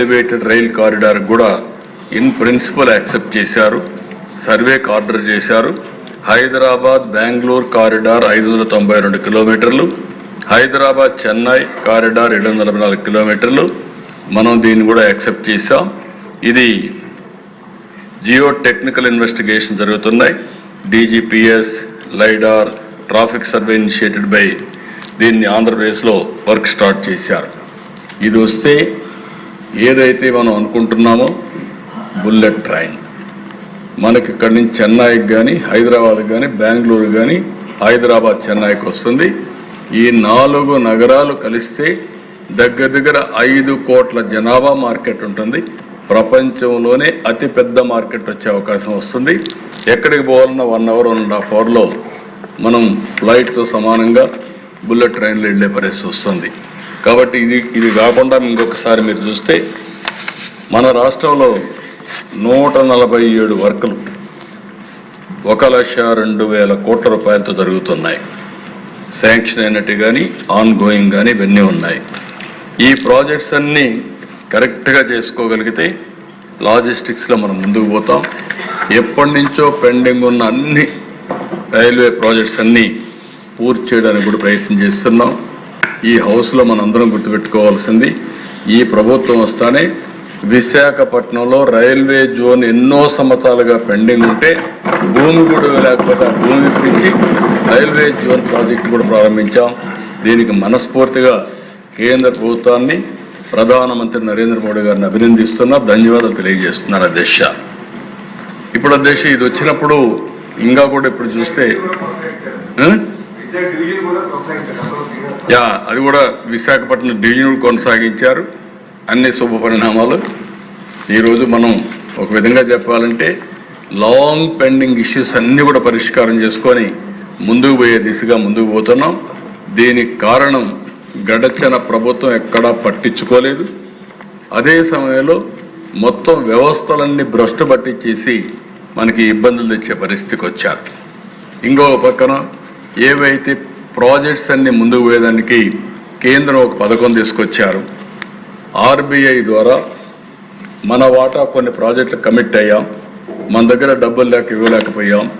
Elevated rail corridor కూడా in principle accept చేశారు. సర్వేకి ఆర్డర్ చేశారు. హైదరాబాద్ బెంగళూరు కారిడార్ ఐదు వందల తొంభై రెండు కిలోమీటర్లు. హైదరాబాద్ చెన్నై కారిడార్ ఏడు వందల నలభై నాలుగు కిలోమీటర్లు. మనం దీన్ని కూడా యాక్సెప్ట్ చేశాం. ఇది జియో టెక్నికల్ ఇన్వెస్టిగేషన్ జరుగుతున్నాయి. DGPS lidar traffic survey initiated by దీన్ని ఆంధ్రప్రదేశ్లో వర్క్ స్టార్ట్ చేశారు. ఇది వస్తే ఏదైతే మనం అనుకుంటున్నామో బుల్లెట్ ట్రైన్. మనకి ఇక్కడి నుంచి చెన్నైకి కానీ హైదరాబాద్కి కానీ బెంగళూరు కానీ హైదరాబాద్ చెన్నైకి వస్తుంది. ఈ నాలుగు నగరాలు కలిస్తే దగ్గర దగ్గర ఐదు కోట్ల జనాభా మార్కెట్ ఉంటుంది. ప్రపంచంలోనే అతి పెద్ద మార్కెట్ వచ్చే అవకాశం వస్తుంది. ఎక్కడికి పోవాలన్నా one hour one and half అవర్లో మనం ఫ్లైట్తో సమానంగా బుల్లెట్ ట్రైన్లో వెళ్ళే పరిస్థితి వస్తుంది. కాబట్టి ఇది ఇది కాకుండా ఇంకొకసారి మీరు చూస్తే మన రాష్ట్రంలో నూట నలభై ఏడు వర్కులు ఒక లక్ష రెండు వేల కోట్ల రూపాయలతో జరుగుతున్నాయి. శాంక్షన్ అయినట్టు కానీ ఆన్ గోయింగ్ కానీ ఇవన్నీ ఉన్నాయి. ఈ ప్రాజెక్ట్స్ అన్నీ కరెక్ట్గా చేసుకోగలిగితే లాజిస్టిక్స్లో మనం ముందుకు పోతాం. ఎప్పటి నుంచో పెండింగ్ ఉన్న అన్ని రైల్వే ప్రాజెక్ట్స్ అన్నీ పూర్తి చేయడానికి కూడా ప్రయత్నం చేస్తున్నాం. ఈ హౌస్లో మనందరం గుర్తుపెట్టుకోవాల్సింది ఈ ప్రభుత్వం వస్తానే విశాఖపట్నంలో రైల్వే జోన్ ఎన్నో సంవత్సరాలుగా పెండింగ్ ఉంటే భూమి కూడా లేకపోతే ఆ భూమి ఇప్పించి రైల్వే జోన్ ప్రాజెక్టు కూడా ప్రారంభించాం. దీనికి మనస్ఫూర్తిగా కేంద్ర ప్రభుత్వాన్ని ప్రధానమంత్రి నరేంద్ర మోడీ గారిని అభినందిస్తున్నా ధన్యవాదాలు తెలియజేస్తున్నారు అధ్యక్ష. ఇప్పుడు అధ్యక్ష ఇది వచ్చినప్పుడు ఇంకా కూడా ఇప్పుడు చూస్తే యా అది కూడా విశాఖపట్నం డివిజన్ కొనసాగించారు. అన్ని శుభ పరిణామాలు. ఈరోజు మనం ఒక విధంగా చెప్పాలంటే లాంగ్ పెండింగ్ ఇష్యూస్ అన్నీ కూడా పరిష్కారం చేసుకొని ముందుకు పోయే దిశగా ముందుకు పోతున్నాం. దీనికి కారణం గడచిన ప్రభుత్వం ఎక్కడా పట్టించుకోలేదు. అదే సమయంలో మొత్తం వ్యవస్థలన్నీ భ్రష్టు పట్టించేసి మనకి ఇబ్బందులు తెచ్చే పరిస్థితికి వచ్చారు. ఇంకో పక్కన ఏవైతే ప్రాజెక్ట్స్ అన్ని ముందుకు పోయేదానికి కేంద్రం ఒక పథకం తీసుకొచ్చారు. ఆర్బీఐ ద్వారా మన వాటా కొన్ని ప్రాజెక్టులు కమిట్ అయ్యాం. మన దగ్గర డబ్బులు లేక ఇవ్వలేకపోయాం.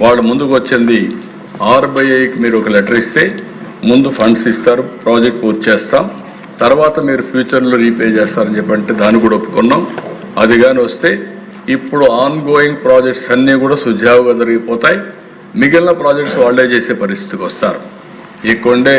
వాళ్ళు ముందుకు వచ్చింది ఆర్బీఐకి మీరు ఒక లెటర్ ఇస్తే ముందు ఫండ్స్ ఇస్తారు ప్రాజెక్ట్ పూర్తి చేస్తాం. తర్వాత మీరు ఫ్యూచర్లో రీపే చేస్తారని చెప్పంటే దాన్ని కూడా ఒప్పుకున్నాం. అది కానీ వస్తే ఇప్పుడు ఆన్ గోయింగ్ ప్రాజెక్ట్స్ అన్నీ కూడా సుజావుగా జరిగిపోతాయి. మిగిలిన ప్రాజెక్ట్స్ వాళ్ళే చేసే పరిస్థితికి వస్తారు. ఈ కొండే